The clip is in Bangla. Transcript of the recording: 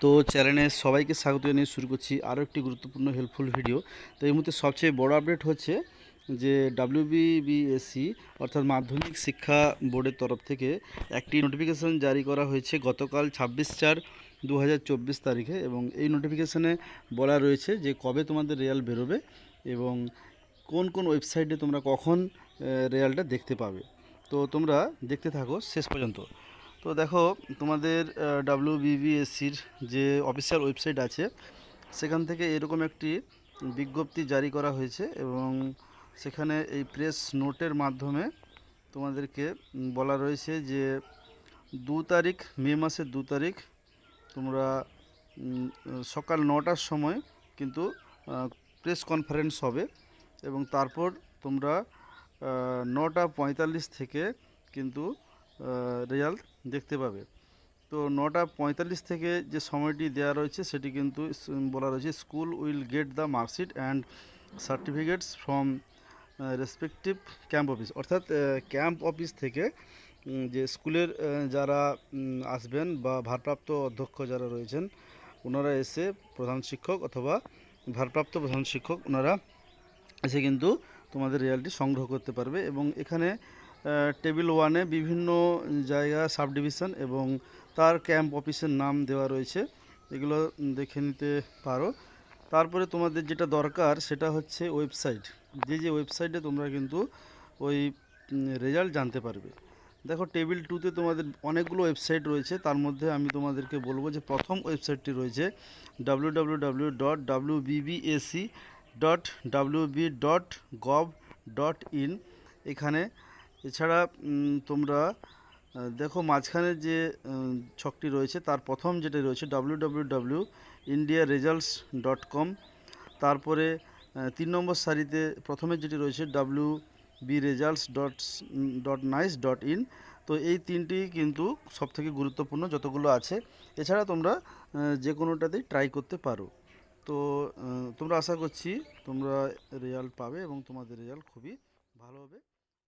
তো চ্যানেলে সবাইকে স্বাগত জানিয়ে শুরু করছি আরও একটি গুরুত্বপূর্ণ হেল্পফুল ভিডিও তো এই মুহূর্তে সবচেয়ে বড় আপডেট হচ্ছে যে ডাব্লিউবিবিএসসি অর্থাৎ মাধ্যমিক শিক্ষা বোর্ডের তরফ থেকে একটি নোটিফিকেশন জারি করা হয়েছে গতকাল ছাব্বিশ চার দু তারিখে এবং এই নোটিফিকেশনে বলা রয়েছে যে কবে তোমাদের রেজাল্ট বেরোবে এবং কোন কোন ওয়েবসাইটে তোমরা কখন রেয়ালটা দেখতে পাবে। তো তোমরা দেখতে থাকো শেষ পর্যন্ত। তো দেখো, তোমাদের ডাব্লিউবিবিএসসির যে অফিসিয়াল ওয়েবসাইট আছে, সেখান থেকে এরকম একটি বিজ্ঞপ্তি জারি করা হয়েছে এবং সেখানে এই প্রেস নোটের মাধ্যমে তোমাদেরকে বলা রয়েছে যে দু তারিখ, মে মাসের দু তারিখ তোমরা সকাল নটার সময় কিন্তু প্রেস কনফারেন্স হবে এবং তারপর তোমরা নটা পঁয়তাল্লিশ থেকে কিন্তু রেজাল্ট দেখতে পাবে। তো নটা পঁয়তাল্লিশ থেকে যে সময়টি দেওয়া রয়েছে, সেটি কিন্তু বলা রয়েছে school will get the marksheet and certificates from respective camp office অর্থাৎ ক্যাম্প অফিস থেকে যে স্কুলের যারা আসবেন বা ভারপ্রাপ্ত অধ্যক্ষ যারা রয়েছেন, ওনারা এসে প্রধান শিক্ষক অথবা ভারপ্রাপ্ত প্রধান শিক্ষক ওনারা এসে কিন্তু তোমাদের রেজাল্টটি সংগ্রহ করতে পারবে এবং এখানে টেবিল ওয়ানে বিভিন্ন জায়গা সাব ডিভিশন এবং তার ক্যাম্প অফিসের নাম দেওয়া রয়েছে। এগুলো দেখে নিতে পারো। তারপরে তোমাদের যেটা দরকার সেটা হচ্ছে ওয়েবসাইট। যে যে ওয়েবসাইটে তোমরা কিন্তু ওই রেজাল্ট জানতে পারবে। দেখো, টেবিল টুতে তোমাদের অনেকগুলো ওয়েবসাইট রয়েছে। তার মধ্যে আমি তোমাদেরকে বলব যে প্রথম ওয়েবসাইটটি রয়েছে W dot W dot WB dot gov dot in এখানে এছাড়া তোমরা দেখো মাঝখানে যে ছকটি রয়েছে, তার প্রথম যেটা রয়েছে W India results dot com তারপরে তিন নম্বর সারিতে প্রথমে যেটি রয়েছে W B results dot dot nic dot in তো এই তিনটি কিন্তু সবথেকে গুরুত্বপূর্ণ যতগুলো আছে। এছাড়া তোমরা যে কোনোটাতেই ট্রাই করতে পারো। তো তোমরা আশা করছি তোমরা রেজাল্ট পাবে এবং তোমাদের রেজাল্ট খুবই ভালো হবে।